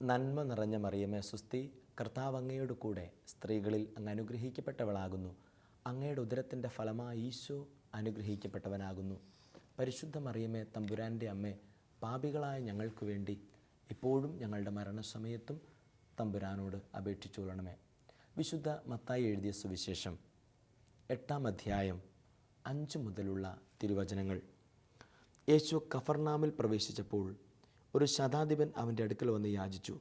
നന്മ നിറഞ്ഞ മറിയമേ സുസ്തി കർത്താവ് അങ്ങയോട് കൂടെ സ്ത്രീകളിൽ അങ്ങ് അനുഗ്രഹിക്കപ്പെട്ടവളാകുന്നു. അങ്ങയുടെ ഉദരത്തിന്റെ ഫലമായി ഈശോ അനുഗ്രഹിക്കപ്പെട്ടവനാകുന്നു. പരിശുദ്ധ മറിയമേ തമ്പുരാന്റെ അമ്മേ പാപികളായ ഞങ്ങൾക്ക് വേണ്ടി ഇപ്പോഴും ഞങ്ങളുടെ മരണസമയത്തും തമ്പുരാനോട് അപേക്ഷിച്ചു കൊള്ളണമേ വിശുദ്ധ മത്തായി എഴുതിയ സുവിശേഷം എട്ടാം അധ്യായം അഞ്ച് മുതലുള്ള തിരുവചനങ്ങൾ. യേശു കഫർനാമിൽ പ്രവേശിച്ചപ്പോൾ ഒരു ശതാധിപൻ അവന്റെ അടുക്കൽ വന്ന് യാചിച്ചു.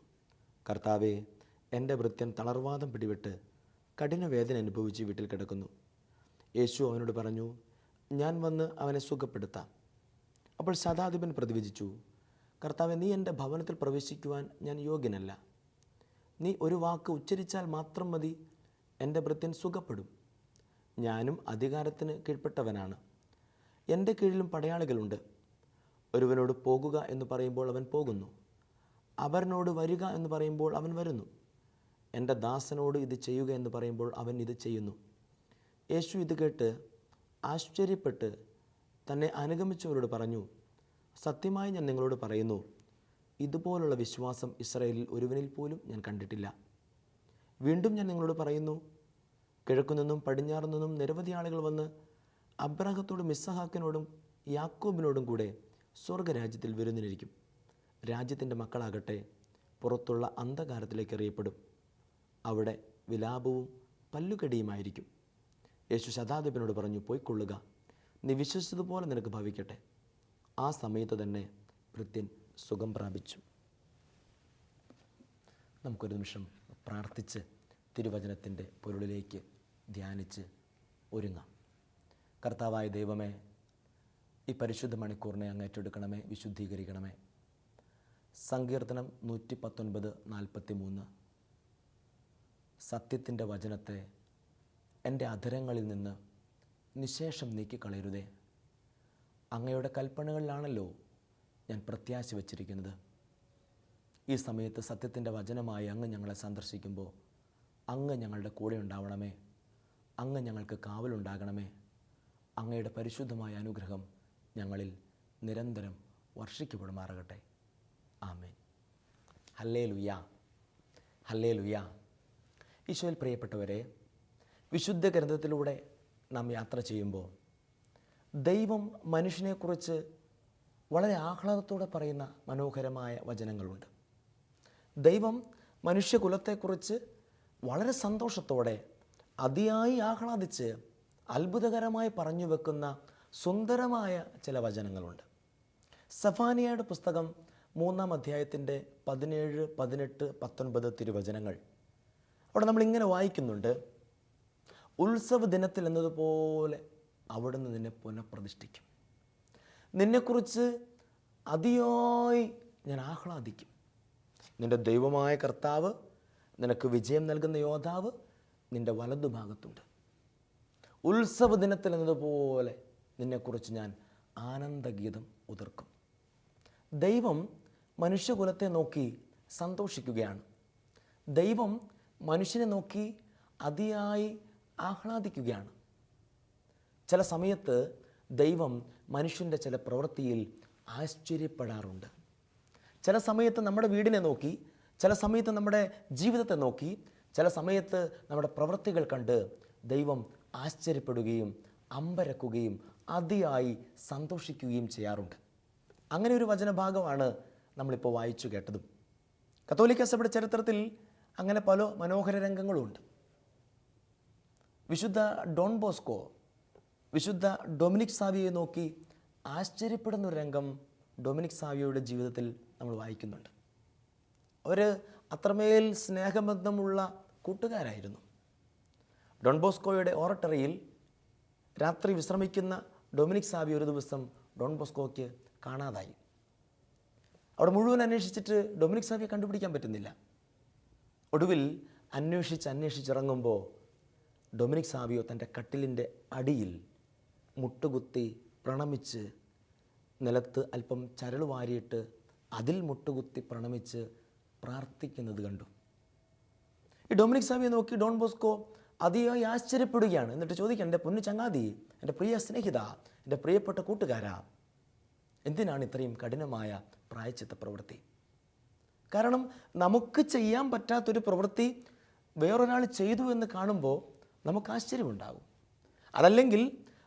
കർത്താവെ എന്റെ വൃത്യൻ തളർവാദം പിടിവിട്ട് കഠിനവേദന അനുഭവിച്ച് വീട്ടിൽ കിടക്കുന്നു. യേശു അവനോട് പറഞ്ഞു ഞാൻ വന്ന് അവനെ സുഖപ്പെടുത്താം. അപ്പോൾ ശതാധിപൻ പ്രതിവചിച്ചു കർത്താവെ നീ എന്റെ ഭവനത്തിൽ പ്രവേശിക്കുവാൻ ഞാൻ യോഗ്യനല്ല. നീ ഒരു വാക്ക് ഉച്ചരിച്ചാൽ മാത്രം മതി എന്റെ വൃത്യൻ സുഖപ്പെടും. ഞാനും അധികാരത്തിന് കീഴ്പ്പെട്ടവനാണ്. എന്റെ കീഴിലും പടയാളികളുണ്ട്. ഒരുവനോട് പോകുക എന്ന് പറയുമ്പോൾ അവൻ പോകുന്നു. അവരനോട് വരിക എന്ന് പറയുമ്പോൾ അവൻ വരുന്നു. എന്റെ ദാസനോട് ഇത് ചെയ്യുക എന്ന് പറയുമ്പോൾ അവൻ ഇത് ചെയ്യുന്നു. യേശു ഇത് കേട്ട് ആശ്ചര്യപ്പെട്ട് തന്നെ അനുഗമിച്ചവരോട് പറഞ്ഞു സത്യമായി ഞാൻ നിങ്ങളോട് പറയുന്നു ഇതുപോലുള്ള വിശ്വാസം ഇസ്രായേലിൽ ഒരുവനിൽ പോലും ഞാൻ കണ്ടിട്ടില്ല. വീണ്ടും ഞാൻ നിങ്ങളോട് പറയുന്നു കിഴക്കുനിന്നും പടിഞ്ഞാറു നിന്നും നിരവധി ആളുകൾ വന്ന് അബ്രാഹത്തോടും ഇസ്സഹാക്കിനോടും യാക്കോബിനോടും കൂടെ സ്വർഗരാജ്യത്തിൽ വിരുന്നിനിരിക്കും. രാജ്യത്തിന്റെ മക്കളാകട്ടെ പുറത്തുള്ള അന്ധകാരത്തിലേക്ക് എറിയപ്പെടും. അവിടെ വിലാപവും പല്ലുകടിയുമായിരിക്കും. യേശു ശതാധിപനോട് പറഞ്ഞു പോയിക്കൊള്ളുക. നീ വിശ്വസിച്ചതുപോലെ നിനക്ക് ഭവിക്കട്ടെ. ആ സമയത്ത് തന്നെ ഭൃത്യൻ സുഖം പ്രാപിച്ചു. നമുക്കൊരു നിമിഷം പ്രാർത്ഥിച്ച് തിരുവചനത്തിന്റെ പൊരുളിലേക്ക് ധ്യാനിച്ച് ഒരുങ്ങാം. കർത്താവായ ദൈവമേ ഈ പരിശുദ്ധ മണിക്കൂറിനെ അങ്ങ് ഏറ്റെടുക്കണമേ വിശുദ്ധീകരിക്കണമേ. സങ്കീർത്തനം നൂറ്റി പത്തൊൻപത് നാൽപ്പത്തി മൂന്ന് സത്യത്തിന്റെ വചനത്തെ എന്റെ അധരങ്ങളിൽ നിന്ന് നിശേഷം നീക്കിക്കളയരുതേ. അങ്ങയുടെ കൽപ്പനകളിലാണല്ലോ ഞാൻ പ്രത്യാശ വച്ചിരിക്കുന്നത് ഈ സമയത്ത് സത്യത്തിന്റെ വചനമായി അങ്ങ് ഞങ്ങളെ സന്ദർശിക്കുമ്പോൾ അങ്ങ് ഞങ്ങളുടെ കൂടെ ഉണ്ടാവണമേ. അങ്ങ് ഞങ്ങൾക്ക് കാവലുണ്ടാകണമേ അങ്ങയുടെ പരിശുദ്ധമായ അനുഗ്രഹം ഞങ്ങളിൽ നിരന്തരം വർഷിക്കപ്പെടുമാറാകട്ടെ. ആമേൻ. ഹല്ലേ ലുയാ ഹല്ലേ ലുയാ ഈശോയിൽ പ്രിയപ്പെട്ടവരെ വിശുദ്ധ ഗ്രന്ഥത്തിലൂടെ നാം യാത്ര ചെയ്യുമ്പോൾ ദൈവം മനുഷ്യനെക്കുറിച്ച് വളരെ ആഹ്ലാദത്തോടെ പറയുന്ന മനോഹരമായ വചനങ്ങളുണ്ട്. ദൈവം മനുഷ്യകുലത്തെക്കുറിച്ച് വളരെ സന്തോഷത്തോടെ അതിയായി ആഹ്ലാദിച്ച് അത്ഭുതകരമായി പറഞ്ഞു വെക്കുന്ന സുന്ദരമായ ചില വചനങ്ങളുണ്ട്. സഫാനിയയുടെ പുസ്തകം മൂന്നാം അധ്യായത്തിന്റെ പതിനേഴ് പതിനെട്ട് പത്തൊൻപത് തിരുവചനങ്ങൾ. അവിടെ നമ്മളിങ്ങനെ വായിക്കുന്നുണ്ട് ഉത്സവ ദിനത്തിൽ എന്നതുപോലെ അവിടുന്ന് നിന്നെ പുനഃപ്രതിഷ്ഠിക്കും. നിന്നെക്കുറിച്ച് അതിയായി ഞാൻ ആഹ്ലാദിക്കും. നിന്റെ ദൈവമായ കർത്താവ് നിനക്ക് വിജയം നൽകുന്ന യോദ്ധാവ് നിന്റെ വലതുഭാഗത്തുണ്ട് ഉത്സവ ദിനത്തിൽ എന്നതുപോലെ നിന്നെക്കുറിച്ച് ഞാൻ ആനന്ദഗീതം ഉതിർക്കും. ദൈവം മനുഷ്യകുലത്തെ നോക്കി സന്തോഷിക്കുകയാണ്. ദൈവം മനുഷ്യനെ നോക്കി അതിയായി ആഹ്ലാദിക്കുകയാണ്. ചില സമയത്ത് ദൈവം മനുഷ്യന്റെ ചില പ്രവൃത്തിയിൽ ആശ്ചര്യപ്പെടാറുണ്ട്. ചില സമയത്ത് നമ്മുടെ വീടിനെ നോക്കി ചില സമയത്ത് നമ്മുടെ ജീവിതത്തെ നോക്കി ചില സമയത്ത് നമ്മുടെ പ്രവൃത്തികൾ കണ്ട് ദൈവം ആശ്ചര്യപ്പെടുകയും അമ്പരക്കുകയും അതിയായി സന്തോഷിക്കുകയും ചെയ്യാറുണ്ട്. അങ്ങനെ ഒരു വചനഭാഗമാണ് നമ്മളിപ്പോൾ വായിച്ചു കേട്ടതും. കത്തോലിക്ക സഭയുടെ ചരിത്രത്തിൽ അങ്ങനെ പല മനോഹര രംഗങ്ങളുമുണ്ട് വിശുദ്ധ ഡോൺ ബോസ്കോ വിശുദ്ധ ഡൊമിനിക് സാവിയെ നോക്കി ആശ്ചര്യപ്പെടുന്ന ഒരു രംഗം ഡൊമിനിക് സാവിയയുടെ ജീവിതത്തിൽ നമ്മൾ വായിക്കുന്നുണ്ട്. അവർ അത്രമേൽ സ്നേഹബന്ധമുള്ള കൂട്ടുകാരായിരുന്നു. ഡോൺ ബോസ്കോയുടെ ഓറട്ടറിയിൽ രാത്രി വിശ്രമിക്കുന്ന ഡൊമിനിക് സാബി ഒരു ദിവസം ഡോൺ ബോസ്കോയ്ക്ക് കാണാതായി. അവിടെ മുഴുവൻ അന്വേഷിച്ചിട്ട് ഡൊമിനിക് സാബിയെ കണ്ടുപിടിക്കാൻ പറ്റുന്നില്ല. ഒടുവിൽ അന്വേഷിച്ച് അന്വേഷിച്ചിറങ്ങുമ്പോൾ ഡൊമിനിക് സാബിയോ തന്റെ കട്ടിലിന്റെ അടിയിൽ മുട്ടുകുത്തി പ്രണമിച്ച് നിലത്ത് അല്പം ചരൾ വാരിയിട്ട് അതിൽ മുട്ടുകുത്തി പ്രണമിച്ച് പ്രാർത്ഥിക്കുന്നത് കണ്ടു. ഈ ഡൊമിനിക് സാബിയെ നോക്കി ഡോൺ ബോസ്കോ അതിയായി ആശ്ചര്യപ്പെടുകയാണ്. എന്നിട്ട് ചോദിക്കാൻ എന്റെ പൊന്നു ചങ്ങാതി എന്റെ പ്രിയ സ്നേഹിത എന്റെ പ്രിയപ്പെട്ട കൂട്ടുകാരാ എന്തിനാണ് ഇത്രയും കഠിനമായ പ്രായച്ചിത്ത പ്രവൃത്തി കാരണം നമുക്ക് ചെയ്യാൻ പറ്റാത്തൊരു പ്രവൃത്തി വേറൊരാൾ ചെയ്തു എന്ന് കാണുമ്പോൾ നമുക്ക് ആശ്ചര്യമുണ്ടാകും. അതല്ലെങ്കിൽ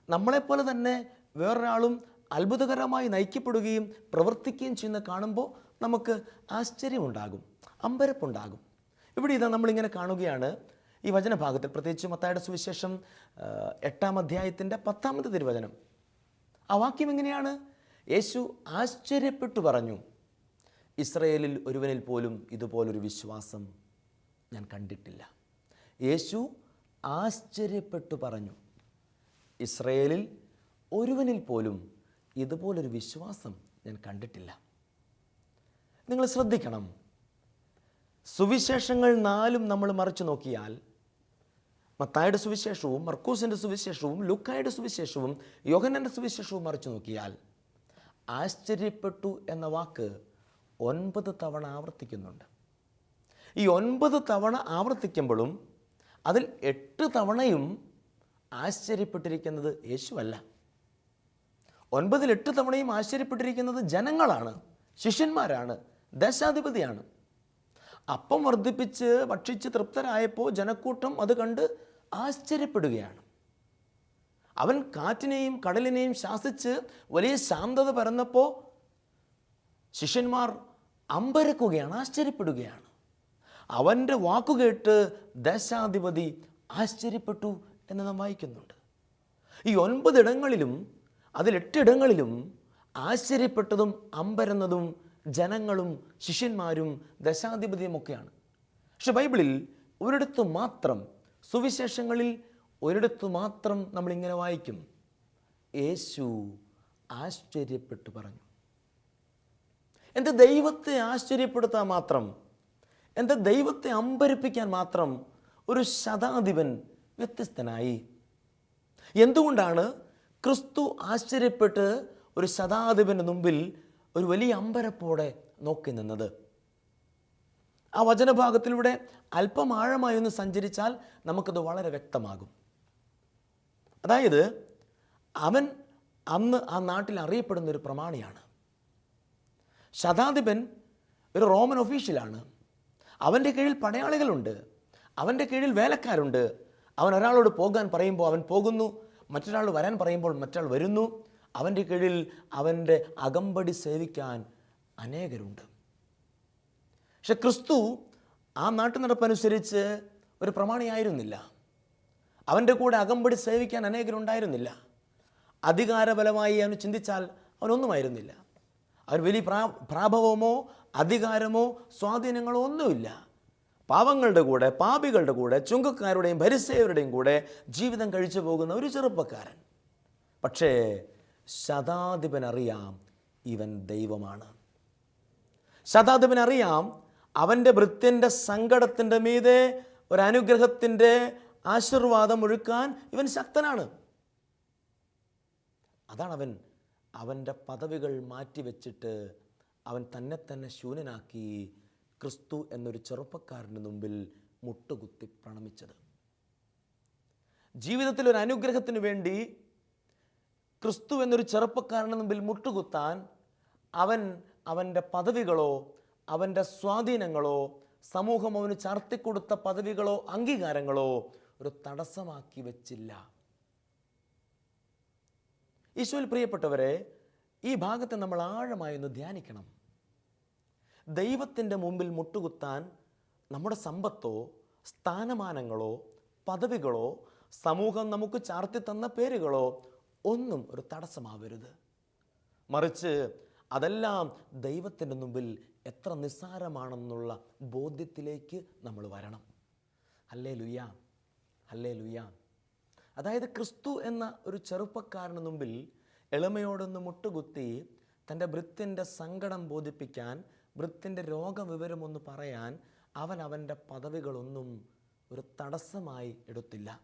നമ്മളെപ്പോലെ തന്നെ വേറൊരാളും അത്ഭുതകരമായി നയിക്കപ്പെടുകയും പ്രവർത്തിക്കുകയും ചെയ്യുന്ന കാണുമ്പോൾ നമുക്ക് ആശ്ചര്യമുണ്ടാകും അമ്പരപ്പുണ്ടാകും. ഇവിടെ ഇതാ നമ്മളിങ്ങനെ കാണുകയാണ് ഈ വചനഭാഗത്തിൽ പ്രത്യേകിച്ച് മത്തായുടെ സുവിശേഷം എട്ടാം അധ്യായത്തിന്റെ പത്താമത്തെ തിരുവചനം. ആ വാക്യം എങ്ങനെയാണ്? യേശു ആശ്ചര്യപ്പെട്ടു പറഞ്ഞു ഇസ്രയേലിൽ ഒരുവനിൽ പോലും ഇതുപോലൊരു വിശ്വാസം ഞാൻ കണ്ടിട്ടില്ല. യേശു ആശ്ചര്യപ്പെട്ടു പറഞ്ഞു ഇസ്രയേലിൽ ഒരുവനിൽ പോലും ഇതുപോലൊരു വിശ്വാസം ഞാൻ കണ്ടിട്ടില്ല. നിങ്ങൾ ശ്രദ്ധിക്കണം. സുവിശേഷങ്ങൾ നാലും നമ്മൾ മറിച്ചു നോക്കിയാൽ മത്തായുടെ സുവിശേഷവും മർക്കൂസിന്റെ സുവിശേഷവും ലുക്കായുടെ സുവിശേഷവും യോഹനന്റെ സുവിശേഷവും മറിച്ചു നോക്കിയാൽ ആശ്ചര്യപ്പെട്ടു എന്ന വാക്ക് ഒൻപത് തവണ ആവർത്തിക്കുന്നുണ്ട്. ഈ ഒൻപത് തവണ ആവർത്തിക്കുമ്പോഴും അതിൽ എട്ട് തവണയും ആശ്ചര്യപ്പെട്ടിരിക്കുന്നത് യേശുവല്ല. ഒൻപതിൽ എട്ട് തവണയും ആശ്ചര്യപ്പെട്ടിരിക്കുന്നത് ജനങ്ങളാണ് ശിഷ്യന്മാരാണ് ദേശാധിപതിയാണ്. അപ്പം വർദ്ധിപ്പിച്ച് ഭക്ഷിച്ച് തൃപ്തരായപ്പോൾ ജനക്കൂട്ടം അത് കണ്ട് ആശ്ചര്യപ്പെടുകയാണ്. അവൻ കാറ്റിനെയും കടലിനെയും ശാസിച്ച് വലിയ ശാന്തത പരന്നപ്പോൾ ശിഷ്യന്മാർ അമ്പരക്കുകയാണ് ആശ്ചര്യപ്പെടുകയാണ്. അവന്റെ വാക്കുകേട്ട് ദേശാധിപതി ആശ്ചര്യപ്പെട്ടു എന്ന് നാം വായിക്കുന്നുണ്ട്. ഈ ഒൻപതിടങ്ങളിലും അതിൽ എട്ടിടങ്ങളിലും ആശ്ചര്യപ്പെട്ടതും അമ്പരന്നതും ജനങ്ങളും ശിഷ്യന്മാരും ദശാധിപതിയും ഒക്കെയാണ്. പക്ഷെ ബൈബിളിൽ ഒരിടത്തു മാത്രം സുവിശേഷങ്ങളിൽ ഒരിടത്തു മാത്രം നമ്മളിങ്ങനെ വായിക്കും. യേശു ആശ്ചര്യപ്പെട്ടു പറഞ്ഞു. എന്റെ ദൈവത്തെ ആശ്ചര്യപ്പെടുത്താൻ മാത്രം എന്റെ ദൈവത്തെ അമ്പരിപ്പിക്കാൻ മാത്രം ഒരു ശതാധിപൻ വ്യത്യസ്തനായി. എന്തുകൊണ്ടാണ് ക്രിസ്തു ആശ്ചര്യപ്പെട്ട് ഒരു ശതാധിപന്റെ മുമ്പിൽ ഒരു വലിയ അമ്പരപ്പോടെ നോക്കി നിന്നത്. ആ വചനഭാഗത്തിലൂടെ അല്പം ആഴമായി ഒന്ന് സഞ്ചരിച്ചാൽ നമുക്കത് വളരെ വ്യക്തമാകും. അതായത് അവൻ അന്ന് ആ നാട്ടിൽ അറിയപ്പെടുന്ന ഒരു പ്രമാണിയാണ്. ശതാധിപൻ ഒരു റോമൻ ഒഫീഷ്യലാണ്. അവന്റെ കീഴിൽ പടയാളികളുണ്ട്. അവന്റെ കീഴിൽ വേലക്കാരുണ്ട്. അവൻ ഒരാളോട് പോകാൻ പറയുമ്പോൾ അവൻ പോകുന്നു. മറ്റൊരാൾ വരാൻ പറയുമ്പോൾ മറ്റൊരാൾ വരുന്നു. അവന്റെ കീഴിൽ അവന്റെ അകമ്പടി സേവിക്കാൻ അനേകരുണ്ട്. പക്ഷെ ക്രിസ്തു ആ നാട്ടു നടപ്പനുസരിച്ച് ഒരു പ്രമാണിയായിരുന്നില്ല. അവന്റെ കൂടെ അകമ്പടി സേവിക്കാൻ അനേകരുണ്ടായിരുന്നില്ല. അധികാരബലമായി അവന് ചിന്തിച്ചാൽ അവനൊന്നുമായിരുന്നില്ല. അവൻ വലിയ പ്രാ പ്രാഭവമോ അധികാരമോ സ്വാധീനങ്ങളോ ഒന്നുമില്ല. പാവങ്ങളുടെ കൂടെ പാപികളുടെ കൂടെ ചുങ്കക്കാരുടെയും ഭരിസേവരുടെയും കൂടെ ജീവിതം കഴിച്ചു പോകുന്ന ഒരു ചെറുപ്പക്കാരൻ. പക്ഷേ ശതാധിപൻ അറിയാം ഇവൻ ദൈവമാണ്. ശതാധിപൻ അറിയാം അവന്റെ ഭൃത്യന്റെ സങ്കടത്തിന്റെ മീതെ ഒരു അനുഗ്രഹത്തിന്റെ ആശീർവാദം ഒഴുക്കാൻ ഇവൻ ശക്തനാണ്. അതാണ് അവൻ അവന്റെ പദവികൾ മാറ്റിവെച്ചിട്ട് അവൻ തന്നെ തന്നെ ശൂന്യനാക്കി ക്രിസ്തു എന്നൊരു ചെറുപ്പക്കാരന്റെ മുമ്പിൽ മുട്ടുകുത്തി പ്രണമിച്ചത്. ജീവിതത്തിൽ ഒരു അനുഗ്രഹത്തിന് വേണ്ടി ക്രിസ്തു എന്നൊരു ചെറുപ്പക്കാരന് മുമ്പിൽ മുട്ടുകുത്താൻ അവൻ അവന്റെ പദവികളോ അവന്റെ സ്വാധീനങ്ങളോ സമൂഹം അവന് ചാർത്തിക്കൊടുത്ത പദവികളോ അംഗീകാരങ്ങളോ ഒരു തടസ്സമാക്കി വെച്ചില്ല. ഈശോയിൽ പ്രിയപ്പെട്ടവരെ ഈ ഭാഗത്തെ നമ്മൾ ആഴമായി ഒന്ന് ധ്യാനിക്കണം. ദൈവത്തിന്റെ മുമ്പിൽ മുട്ടുകുത്താൻ നമ്മുടെ സമ്പത്തോ സ്ഥാനമാനങ്ങളോ പദവികളോ സമൂഹം നമുക്ക് ചാർത്തി തന്ന പേരുകളോ ഒന്നും ഒരു തടസ്സമാവരുത്. മറിച്ച് അതെല്ലാം ദൈവത്തിന്റെ മുമ്പിൽ എത്ര നിസ്സാരമാണെന്നുള്ള ബോധ്യത്തിലേക്ക് നമ്മൾ വരണം. അല്ലേ ലുയാ അല്ലേ ലുയാ അതായത് ക്രിസ്തു എന്ന ഒരു ചെറുപ്പക്കാരന് മുമ്പിൽ എളിമയോടൊന്ന് മുട്ടുകുത്തി തന്റെ ഭൃത്യന്റെ സങ്കടം ബോധിപ്പിക്കാൻ ഭൃത്യന്റെ രോഗവിവരമൊന്ന് പറയാൻ അവൻ അവന്റെ പദവികളൊന്നും ഒരു തടസ്സമായി എടുത്തില്ല.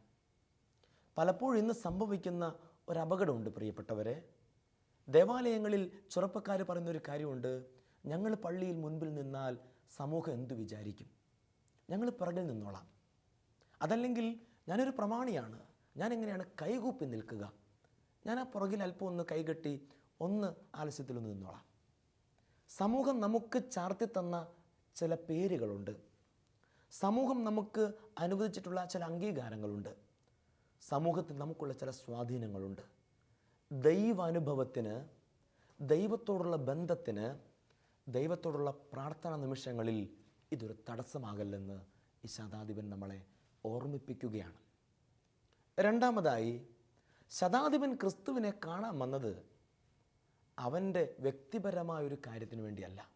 പലപ്പോഴും ഇന്ന് സംഭവിക്കുന്ന ഒരു അപകടമുണ്ട് പ്രിയപ്പെട്ടവരെ. ദേവാലയങ്ങളിൽ ചെറുപ്പക്കാർ പറയുന്നൊരു കാര്യമുണ്ട് ഞങ്ങൾ പള്ളിയിൽ മുൻപിൽ നിന്നാൽ സമൂഹം എന്തു വിചാരിക്കും? ഞങ്ങൾ പിറകിൽ നിന്നോളാം. അതല്ലെങ്കിൽ ഞാനൊരു പ്രമാണിയാണ് ഞാൻ എങ്ങനെയാണ് കൈകൂപ്പി നിൽക്കുക? ഞാൻ ആ പുറകിൽ അല്പം ഒന്ന് കൈകെട്ടി ഒന്ന് ആലസ്യത്തിലൊന്ന് നിന്നോളാം. സമൂഹം നമുക്ക് ചാർത്തി തന്ന ചില പേരുകളുണ്ട്. സമൂഹം നമുക്ക് അനുവദിച്ചിട്ടുള്ള ചില അംഗീകാരങ്ങളുണ്ട്. സമൂഹത്തിൽ നമുക്കുള്ള ചില സ്വാധീനങ്ങളുണ്ട്. ദൈവാനുഭവത്തിന് ദൈവത്തോടുള്ള ബന്ധത്തിന് ദൈവത്തോടുള്ള പ്രാർത്ഥനാ നിമിഷങ്ങളിൽ ഇതൊരു തടസ്സമാകല്ലെന്ന് ശതാധിപൻ നമ്മളെ ഓർമ്മിപ്പിക്കുകയാണ്. രണ്ടാമതായി ശതാധിപൻ ക്രിസ്തുവിനെ കാണാൻ വന്നത് അവന്റെ വ്യക്തിപരമായ ഒരു കാര്യത്തിന് വേണ്ടിയല്ല.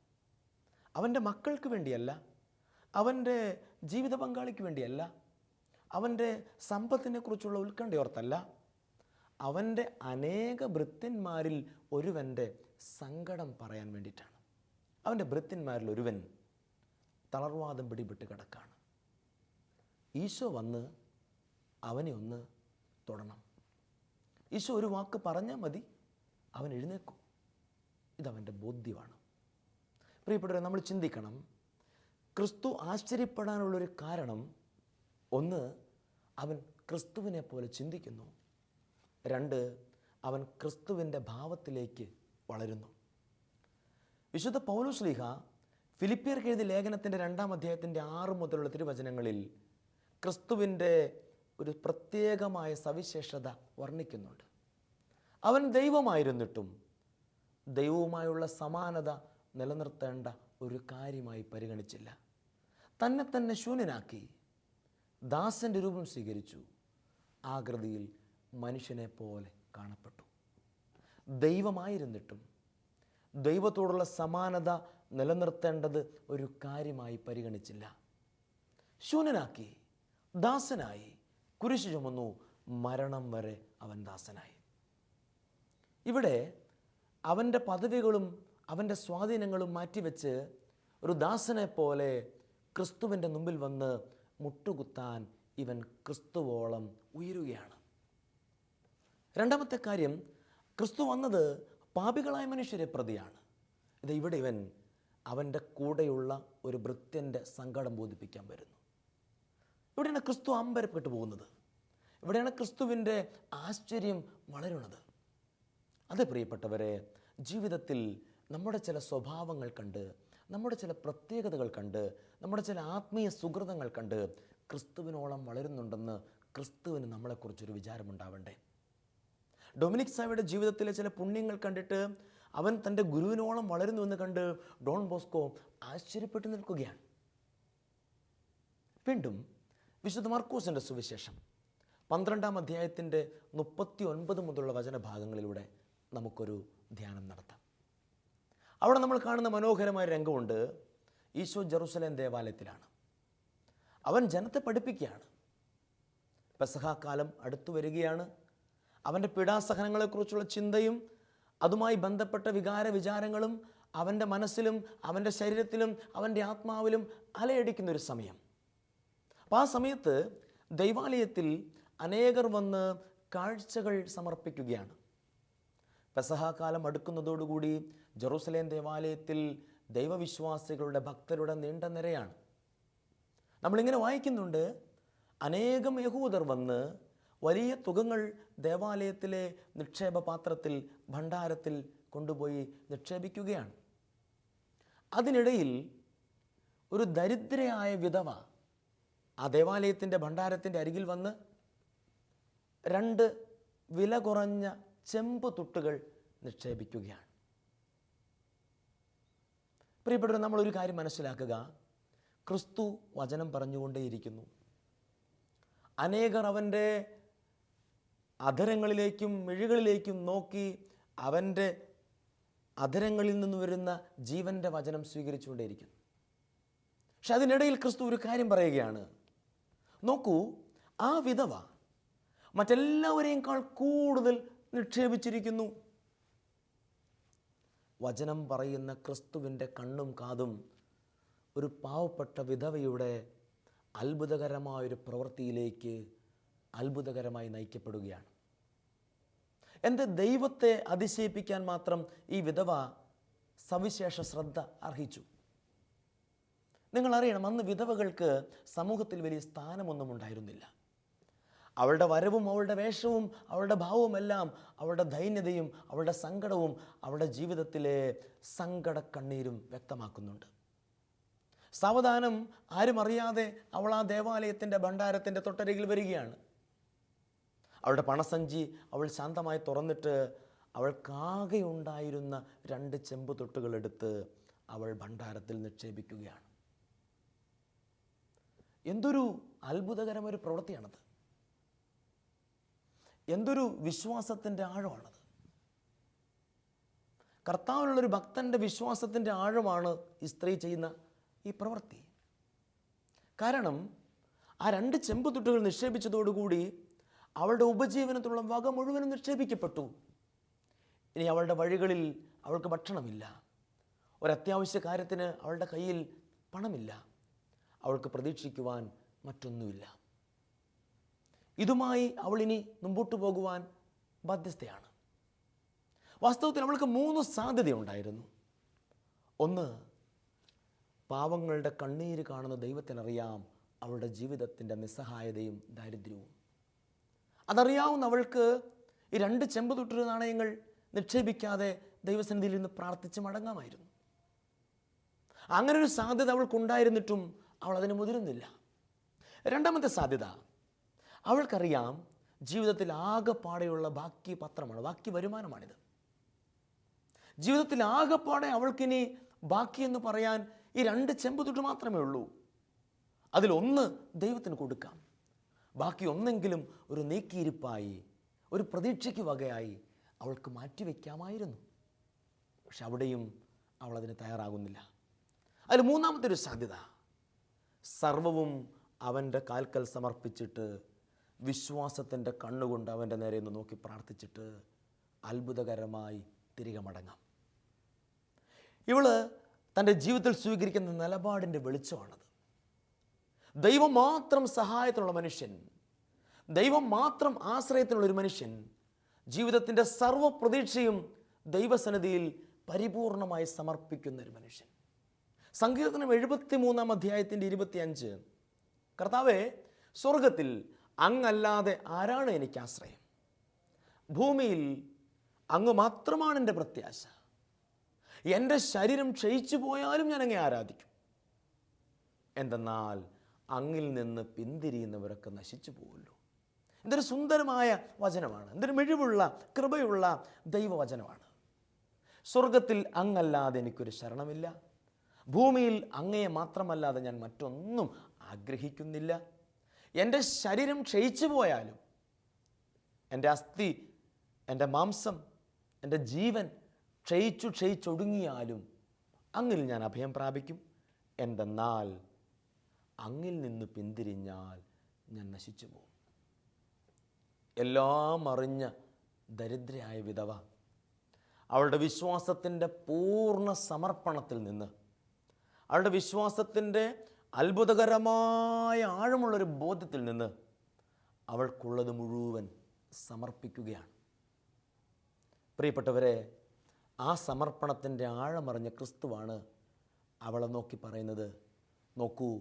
അവന്റെ മക്കൾക്ക് വേണ്ടിയല്ല. അവന്റെ ജീവിത പങ്കാളിക്ക് വേണ്ടിയല്ല. അവന്റെ സമ്പത്തിനെക്കുറിച്ചുള്ള ഉത്കണ്ഠയോർത്തല്ല. അവന്റെ അനേക ഭൃത്യന്മാരിൽ ഒരുവന്റെ സങ്കടം പറയാൻ വേണ്ടിയിട്ടാണ്. അവന്റെ ഭൃത്യന്മാരിൽ ഒരുവൻ തളർവാദം പിടിപെട്ട് കിടക്കാണ്. ഈശോ വന്ന് അവനെ ഒന്ന് തൊടണം. ഈശോ ഒരു വാക്ക് പറഞ്ഞാൽ മതി. അവൻ എഴുന്നേക്കും ഇതവന്റെ ബോധ്യമാണ്. പ്രിയപ്പെട്ടവരെ നമ്മൾ ചിന്തിക്കണം. ക്രിസ്തു ആശ്ചര്യപ്പെടാനുള്ളൊരു കാരണം ഒന്ന് അവൻ ക്രിസ്തുവിനെ പോലെ ചിന്തിക്കുന്നു. രണ്ട് അവൻ ക്രിസ്തുവിന്റെ ഭാവത്തിലേക്ക് വളരുന്നു. വിശുദ്ധ പൗലുശ്ലീഹ ഫിലിപ്പിയർക്ക് എഴുതിയ ലേഖനത്തിന്റെ രണ്ടാം അധ്യായത്തിന്റെ ആറ് മുതലുള്ള തിരുവചനങ്ങളിൽ ക്രിസ്തുവിന്റെ ഒരു പ്രത്യേകമായ സവിശേഷത വർണിക്കുന്നുണ്ട്. അവൻ ദൈവമായിരുന്നിട്ടും ദൈവവുമായുള്ള സമാനത നിലനിർത്തേണ്ട ഒരു കാര്യമായി പരിഗണിച്ചില്ല. തന്നെ തന്നെ ശൂന്യനാക്കി. ദാസന്റെ രൂപം സ്വീകരിച്ചു. ആകൃതിയിൽ മനുഷ്യനെ പോലെ കാണപ്പെട്ടു. ദൈവമായിരുന്നിട്ടും ദൈവത്തോടുള്ള സമാനത നിലനിർത്തേണ്ടത് ഒരു കാര്യമായി പരിഗണിച്ചില്ല. ശൂന്യനാക്കി. ദാസനായി. കുരിശു ചുമന്നു. മരണം വരെ അവൻ ദാസനായി. ഇവിടെ അവന്റെ പദവികളും അവന്റെ സ്വാധീനങ്ങളും മാറ്റിവെച്ച് ഒരു ദാസനെ പോലെ ക്രിസ്തുവിന്റെ മുമ്പിൽ വന്ന് മുട്ടുകുത്താൻ ഇവൻ ക്രിസ്തുവോളം ഉയരുകയാണ്. രണ്ടാമത്തെ കാര്യം ക്രിസ്തു വന്നത് പാപികളായ മനുഷ്യരെ പ്രതിയാണ്. ഇത് ഇവിടെ ഇവൻ അവന്റെ കൂടെയുള്ള ഒരു ഭൃത്യന്റെ സങ്കടം ബോധിപ്പിക്കാൻ വരുന്നു. ഇവിടെയാണ് ക്രിസ്തു അമ്പരപ്പെട്ടു പോകുന്നത് ഇവിടെയാണ് ക്രിസ്തുവിന്റെ ആശ്ചര്യം വളരുന്നത്. അത് പ്രിയപ്പെട്ടവരെ ജീവിതത്തിൽ നമ്മുടെ ചില സ്വഭാവങ്ങൾ കണ്ട് നമ്മുടെ ചില പ്രത്യേകതകൾ കണ്ട് നമ്മുടെ ചില ആത്മീയ സുഹൃതങ്ങൾ കണ്ട് ക്രിസ്തുവിനോളം വളരുന്നുണ്ടെന്ന് ക്രിസ്തുവിന് നമ്മളെക്കുറിച്ചൊരു വിചാരമുണ്ടാവണ്ടേ? ഡൊമിനിക് സാവയുടെ ജീവിതത്തിലെ ചില പുണ്യങ്ങൾ കണ്ടിട്ട് അവൻ തന്റെ ഗുരുവിനോളം വളരുന്നുവെന്ന് കണ്ട് ഡോൺ ബോസ്കോ ആശ്ചര്യപ്പെട്ടു നിൽക്കുകയാണ്. വീണ്ടും വിശുദ്ധ മാർക്കോസിന്റെ സുവിശേഷം പന്ത്രണ്ടാം അധ്യായത്തിന്റെ മുപ്പത്തി ഒൻപത് മുതലുള്ള വചനഭാഗങ്ങളിലൂടെ നമുക്കൊരു ധ്യാനം നടത്താം. അവിടെ നമ്മൾ കാണുന്ന മനോഹരമായ രംഗമുണ്ട്. ഈശോ ജെറുസലേം ദേവാലയത്തിലാണ്. അവൻ ജനത്തെ പഠിപ്പിക്കുകയാണ്. പെസഹാക്കാലം കാലം അടുത്തു വരികയാണ്. അവന്റെ പീഡാസഹനങ്ങളെക്കുറിച്ചുള്ള ചിന്തയും അതുമായി ബന്ധപ്പെട്ട വികാര വിചാരങ്ങളും അവന്റെ മനസ്സിലും അവന്റെ ശരീരത്തിലും അവന്റെ ആത്മാവിലും അലയടിക്കുന്ന ഒരു സമയം. അപ്പോൾ ആ സമയത്ത് ദൈവാലയത്തിൽ അനേകർ വന്ന് കാഴ്ചകൾ സമർപ്പിക്കുകയാണ്. പെസഹ കാലം അടുക്കുന്നതോടുകൂടി ജെറൂസലേം ദേവാലയത്തിൽ ദൈവവിശ്വാസികളുടെ ഭക്തരുടെ നീണ്ട നിരയാണ്. നമ്മളിങ്ങനെ വായിക്കുന്നുണ്ട് അനേകം യഹൂദർ വന്ന് വലിയ തുകങ്ങൾ ദേവാലയത്തിലെ നിക്ഷേപ പാത്രത്തിൽ ഭണ്ഡാരത്തിൽ കൊണ്ടുപോയി നിക്ഷേപിക്കുകയാണ്. അതിനിടയിൽ ഒരു ദരിദ്രയായ വിധവ ആ ദേവാലയത്തിന്റെ ഭണ്ഡാരത്തിന്റെ അരികിൽ വന്ന് രണ്ട് വില കുറഞ്ഞ ചെമ്പ് തുട്ടുകൾ നിക്ഷേപിക്കുകയാണ്. പ്രിയപ്പെട്ടവർ നമ്മളൊരു കാര്യം മനസ്സിലാക്കുക. ക്രിസ്തു വചനം പറഞ്ഞുകൊണ്ടേയിരിക്കുന്നു. അനേകർ അവന്റെ അധരങ്ങളിലേക്കും മിഴികളിലേക്കും നോക്കി അവന്റെ അധരങ്ങളിൽ നിന്ന് വരുന്ന ജീവന്റെ വചനം സ്വീകരിച്ചുകൊണ്ടേയിരിക്കുന്നു. പക്ഷെ അതിനിടയിൽ ക്രിസ്തു ഒരു കാര്യം പറയുകയാണ്. നോക്കൂ ആ വിധവ മറ്റെല്ലാവരെയും കൂടുതൽ നിക്ഷേപിച്ചിരിക്കുന്നു. വചനം പറയുന്ന ക്രിസ്തുവിന്റെ കണ്ണും കാതും ഒരു പാവപ്പെട്ട വിധവയുടെ അത്ഭുതകരമായൊരു പ്രവൃത്തിയിലേക്ക് അത്ഭുതകരമായി നയിക്കപ്പെടുകയാണ്. എന്റെ ദൈവത്തെ അതിശയിപ്പിക്കാൻ മാത്രം ഈ വിധവ സവിശേഷ ശ്രദ്ധ അർഹിച്ചു. നിങ്ങളറിയണം അന്ന് വിധവകൾക്ക് സമൂഹത്തിൽ വലിയ സ്ഥാനമൊന്നും ഉണ്ടായിരുന്നില്ല. അവളുടെ വരവും അവളുടെ വേഷവും അവളുടെ ഭാവവും എല്ലാം അവളുടെ ദൈന്യതയും അവളുടെ സങ്കടവും അവളുടെ ജീവിതത്തിലെ സങ്കട കണ്ണീരും വ്യക്തമാക്കുന്നുണ്ട്. സാവധാനം ആരും അറിയാതെ അവൾ ആ ദേവാലയത്തിന്റെ ഭണ്ഡാരത്തിന്റെ തൊട്ടരികിൽ വരികയാണ്. അവളുടെ പണസഞ്ചി അവൾ ശാന്തമായി തുറന്നിട്ട് അവൾക്കാകെ ഉണ്ടായിരുന്ന രണ്ട് ചെമ്പ് തൊട്ടുകളെടുത്ത് അവൾ ഭണ്ഡാരത്തിൽ നിക്ഷേപിക്കുകയാണ്. എന്തൊരു അത്ഭുതകരമൊരു പ്രവൃത്തിയാണത്. എന്തൊരു വിശ്വാസത്തിന്റെ ആഴമാണത്? കർത്താവിനുള്ളൊരു ഭക്തന്റെ വിശ്വാസത്തിന്റെ ആഴമാണ് ഈ സ്ത്രീ ചെയ്യുന്ന ഈ പ്രവൃത്തി. കാരണം ആ രണ്ട് ചെമ്പ് തുട്ടുകൾ നിക്ഷേപിച്ചതോടുകൂടി അവളുടെ ഉപജീവനത്തിലുള്ള വക മുഴുവനും നിക്ഷേപിക്കപ്പെട്ടു. ഇനി അവളുടെ വഴികളിൽ അവൾക്ക് ഭക്ഷണമില്ല. ഒരത്യാവശ്യ കാര്യത്തിന് അവളുടെ കയ്യിൽ പണമില്ല. അവൾക്ക് പ്രതീക്ഷിക്കുവാൻ മറ്റൊന്നുമില്ല. ഇതുമായി അവൾ ഇനി മുമ്പോട്ട് പോകുവാൻ ബാധ്യസ്ഥയാണ്. വാസ്തവത്തിൽ അവൾക്ക് മൂന്ന് സാധ്യതയുണ്ടായിരുന്നു ഒന്ന് പാവങ്ങളുടെ കണ്ണീര് കാണുന്ന ദൈവത്തിനറിയാം അവളുടെ ജീവിതത്തിന്റെ നിസ്സഹായതയും ദാരിദ്ര്യവും. അതറിയാവുന്ന അവൾക്ക് ഈ രണ്ട് ചെമ്പ് തൊട്ടൊരു നാണയങ്ങൾ നിക്ഷേപിക്കാതെ ദൈവസന്നിധിയിൽ നിന്ന് പ്രാർത്ഥിച്ച് മടങ്ങാമായിരുന്നു. അങ്ങനെ ഒരു സാധ്യത അവൾക്കുണ്ടായിരുന്നിട്ടും അവൾ അതിന് മുതിരുന്നില്ല. രണ്ടാമത്തെ സാധ്യത അവൾക്കറിയാം ജീവിതത്തിൽ ആകെപ്പാടെയുള്ള ബാക്കി പത്രമാണ് ബാക്കി വരുമാനമാണിത്. ജീവിതത്തിൽ ആകെപ്പാടെ അവൾക്കിനി ബാക്കി എന്ന് പറയാൻ ഈ രണ്ട് ചെമ്പുതുട്ട് മാത്രമേ ഉള്ളൂ. അതിലൊന്ന് ദൈവത്തിന് കൊടുക്കാം. ബാക്കി ഒന്നെങ്കിലും ഒരു നീക്കിയിരിപ്പായി ഒരു പ്രതീക്ഷയ്ക്ക് വകയായി അവൾക്ക് മാറ്റിവെക്കാമായിരുന്നു പക്ഷെ അവിടെയും അവൾ അതിന് തയ്യാറാകുന്നില്ല. അതിൽ മൂന്നാമത്തെ ഒരു സാധ്യത. സർവവും അവന്റെ കാൽക്കൽ സമർപ്പിച്ചിട്ട് വിശ്വാസത്തിന്റെ കണ്ണുകൊണ്ട് അവന്റെ നേരെ ഒന്ന് നോക്കി പ്രാർത്ഥിച്ചിട്ട് അത്ഭുതകരമായി തിരികെ മടങ്ങാം. ഇവൾ തന്റെ ജീവിതത്തിൽ സ്വീകരിക്കുന്ന നിലപാടിന്റെ വെളിച്ചമാണത്. ദൈവം മാത്രം സഹായത്തിനുള്ള മനുഷ്യൻ ദൈവം മാത്രം ആശ്രയത്തിനുള്ള ഒരു മനുഷ്യൻ ജീവിതത്തിന്റെ സർവ പ്രതീക്ഷയും ദൈവസന്നിധിയിൽ പരിപൂർണമായി സമർപ്പിക്കുന്ന ഒരു മനുഷ്യൻ. സങ്കീർത്തനം എഴുപത്തി മൂന്നാം അധ്യായത്തിന്റെ ഇരുപത്തിയഞ്ച്. കർത്താവെ സ്വർഗത്തിൽ അങ്ങല്ലാതെ ആരാണ് എനിക്ക് ആശ്രയം? ഭൂമിയിൽ അങ്ങ് മാത്രമാണ് എന്റെ പ്രത്യാശ. എന്റെ ശരീരം ക്ഷയിച്ചു പോയാലും ഞാൻ അങ്ങേ ആരാധിക്കും. എന്തെന്നാൽ അങ്ങിൽ നിന്ന് പിന്തിരിയുന്നവരൊക്കെ നശിച്ചു പോകുമല്ലോ ഇതൊരു സുന്ദരമായ വചനമാണ്. എന്തൊരു മിഴിവുള്ള കൃപയുള്ള ദൈവവചനമാണ്. സ്വർഗത്തിൽ അങ്ങല്ലാതെ എനിക്കൊരു ശരണമില്ല. ഭൂമിയിൽ അങ്ങയെ മാത്രമല്ലാതെ ഞാൻ മറ്റൊന്നും ആഗ്രഹിക്കുന്നില്ല. എന്റെ ശരീരം ക്ഷയിച്ചു പോയാലും എന്റെ അസ്ഥി എന്റെ മാംസം എന്റെ ജീവൻ ക്ഷയിച്ചു ക്ഷയിച്ചൊടുങ്ങിയാലും അങ്ങിൽ ഞാൻ അഭയം പ്രാപിക്കും. എന്തെന്നാൽ അങ്ങിൽ നിന്ന് പിന്തിരിഞ്ഞാൽ ഞാൻ നശിച്ചു പോകും. എല്ലാം അറിഞ്ഞ ദരിദ്രയായ വിധവ അവളുടെ വിശ്വാസത്തിന്റെ പൂർണ സമർപ്പണത്തിൽ നിന്ന് അവളുടെ വിശ്വാസത്തിന്റെ അത്ഭുതകരമായ ആഴമുള്ളൊരു ബോധ്യത്തിൽ നിന്ന് അവൾക്കുള്ളത് മുഴുവൻ സമർപ്പിക്കുകയാണ്. പ്രിയപ്പെട്ടവരെ ആ സമർപ്പണത്തിന്റെ ആഴമറിഞ്ഞ ക്രിസ്തുവാണ് അവളെ നോക്കി പറയുന്നത് നോക്കൂ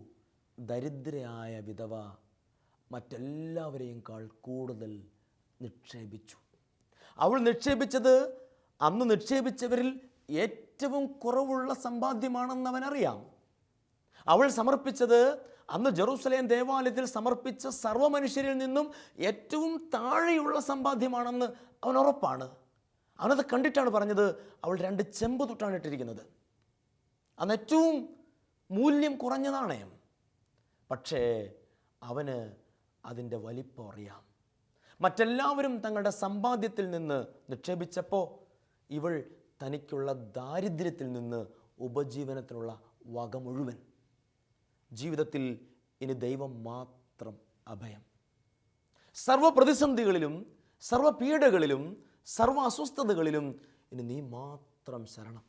ദരിദ്രയായ വിധവ മറ്റെല്ലാവരെയും കാൾ കൂടുതൽ നിക്ഷേപിച്ചു. അവൾ നിക്ഷേപിച്ചത് അന്ന് നിക്ഷേപിച്ചവരിൽ ഏറ്റവും കുറവുള്ള സമ്പാദ്യമാണെന്ന് അവനറിയാം. അവൾ സമർപ്പിച്ചത് അന്ന് ജെറൂസലേം ദേവാലയത്തിൽ സമർപ്പിച്ച സർവ മനുഷ്യരിൽ നിന്നും ഏറ്റവും താഴെയുള്ള സമ്പാദ്യമാണെന്ന് അവൻ ഉറപ്പാണ്. അവനത് കണ്ടിട്ടാണ് പറഞ്ഞത് അവൾ രണ്ട് ചെമ്പ് തൊട്ടാണ് ഇട്ടിരിക്കുന്നത്. അന്ന് ഏറ്റവും മൂല്യം കുറഞ്ഞ നാണയം. പക്ഷേ അവന് അതിന്റെ വലിപ്പം അറിയാം. മറ്റെല്ലാവരും തങ്ങളുടെ സമ്പാദ്യത്തിൽ നിന്ന് നിക്ഷേപിച്ചപ്പോൾ ഇവൾ തനിക്കുള്ള ദാരിദ്ര്യത്തിൽ നിന്ന് ഉപജീവനത്തിനുള്ള വക മുഴുവൻ ജീവിതത്തിൽ ഇനി ദൈവം മാത്രം അഭയം. സർവ പ്രതിസന്ധികളിലും സർവ പീഡകളിലും സർവ അസ്വസ്ഥതകളിലും ഇനി നീ മാത്രം ശരണം.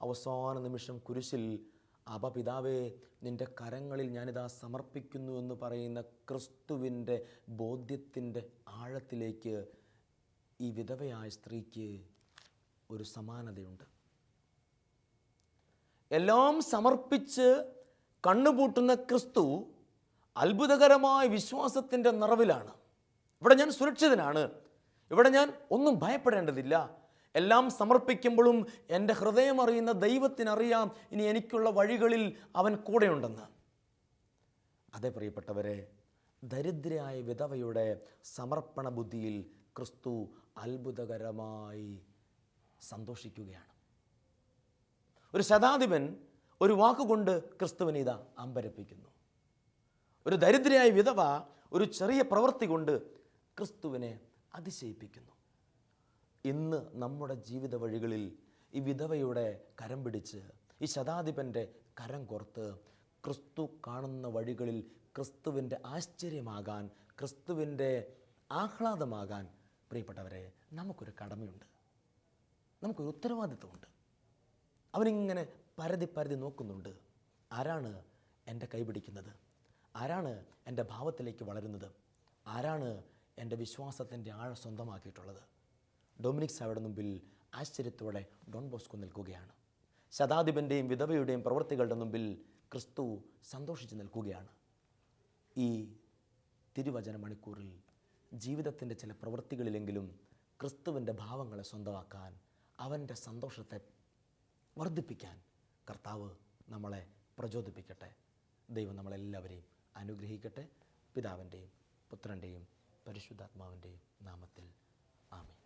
അവസാന നിമിഷം കുരിശിൽ അപ പിതാവേ നിന്റെ കരങ്ങളിൽ ഞാനിതാ സമർപ്പിക്കുന്നു എന്ന് പറയുന്ന ക്രിസ്തുവിന്റെ ബോധ്യത്തിന്റെ ആഴത്തിലേക്ക് ഈ വിധവയായ സ്ത്രീക്ക് ഒരു സമാനതയുണ്ട്. എല്ലാം സമർപ്പിച്ച് കണ്ണുപൂട്ടുന്ന ക്രിസ്തു അത്ഭുതകരമായ വിശ്വാസത്തിന്റെ നിറവിലാണ്. ഇവിടെ ഞാൻ സുരക്ഷിതനാണ്. ഇവിടെ ഞാൻ ഒന്നും ഭയപ്പെടേണ്ടതില്ല. എല്ലാം സമർപ്പിക്കുമ്പോഴും എന്റെ ഹൃദയം അറിയുന്ന ദൈവത്തിനറിയാം ഇനി എനിക്കുള്ള വഴികളിൽ അവൻ കൂടെയുണ്ടെന്ന്. അതേ പ്രിയപ്പെട്ടവരെ ദരിദ്രയായ വിധവയുടെ സമർപ്പണ ബുദ്ധിയിൽ ക്രിസ്തു അത്ഭുതകരമായി സന്തോഷിക്കുകയാണ്. ഒരു ശതാധിപൻ ഒരു വാക്കുകൊണ്ട് ക്രിസ്തുവിനെ ഇത് അമ്പരപ്പിക്കുന്നു. ഒരു ദരിദ്രയായ വിധവ ഒരു ചെറിയ പ്രവൃത്തി കൊണ്ട് ക്രിസ്തുവിനെ അതിശയിപ്പിക്കുന്നു. ഇന്ന് നമ്മുടെ ജീവിത വഴികളിൽ ഈ വിധവയുടെ കരം പിടിച്ച് ഈ ശതാധിപന്റെ കരം കോർത്ത് ക്രിസ്തു കാണുന്ന വഴികളിൽ ക്രിസ്തുവിന്റെ ആശ്ചര്യമാകാൻ ക്രിസ്തുവിന്റെ ആഹ്ലാദമാകാൻ പ്രിയപ്പെട്ടവരെ നമുക്കൊരു കടമയുണ്ട്. നമുക്കൊരു ഉത്തരവാദിത്വമുണ്ട്. അവനിങ്ങനെ പരതി പരതി നോക്കുന്നുണ്ട്. ആരാണ് എന്റെ കൈപിടിക്കുന്നത് ആരാണ് എന്റെ ഭാവത്തിലേക്ക് വളരുന്നത്? ആരാണ് എന്റെ വിശ്വാസത്തിന്റെ ആഴം സ്വന്തമാക്കിയിട്ടുള്ളത്? ഡൊമിനിക് സാവയുടെ മുമ്പിൽ ആശ്ചര്യത്തോടെ ഡോൺ ബോസ്കോ നിൽക്കുകയാണ്. ശതാധിപന്റെയും വിധവയുടെയും പ്രവൃത്തികളുടെ മുമ്പിൽ ക്രിസ്തു സന്തോഷിച്ച് നിൽക്കുകയാണ്. ഈ തിരുവചന മണിക്കൂറിൽ ജീവിതത്തിന്റെ ചില പ്രവൃത്തികളിലെങ്കിലും ക്രിസ്തുവിന്റെ ഭാവങ്ങളെ സ്വന്തമാക്കാൻ അവന്റെ സന്തോഷത്തെ വർദ്ധിപ്പിക്കാൻ കർത്താവ് നമ്മളെ പ്രചോദിപ്പിക്കട്ടെ. ദൈവം നമ്മളെല്ലാവരെയും അനുഗ്രഹിക്കട്ടെ. പിതാവിന്റെയും പുത്രന്റെയും പരിശുദ്ധാത്മാവിന്റെയും നാമത്തിൽ ആമേ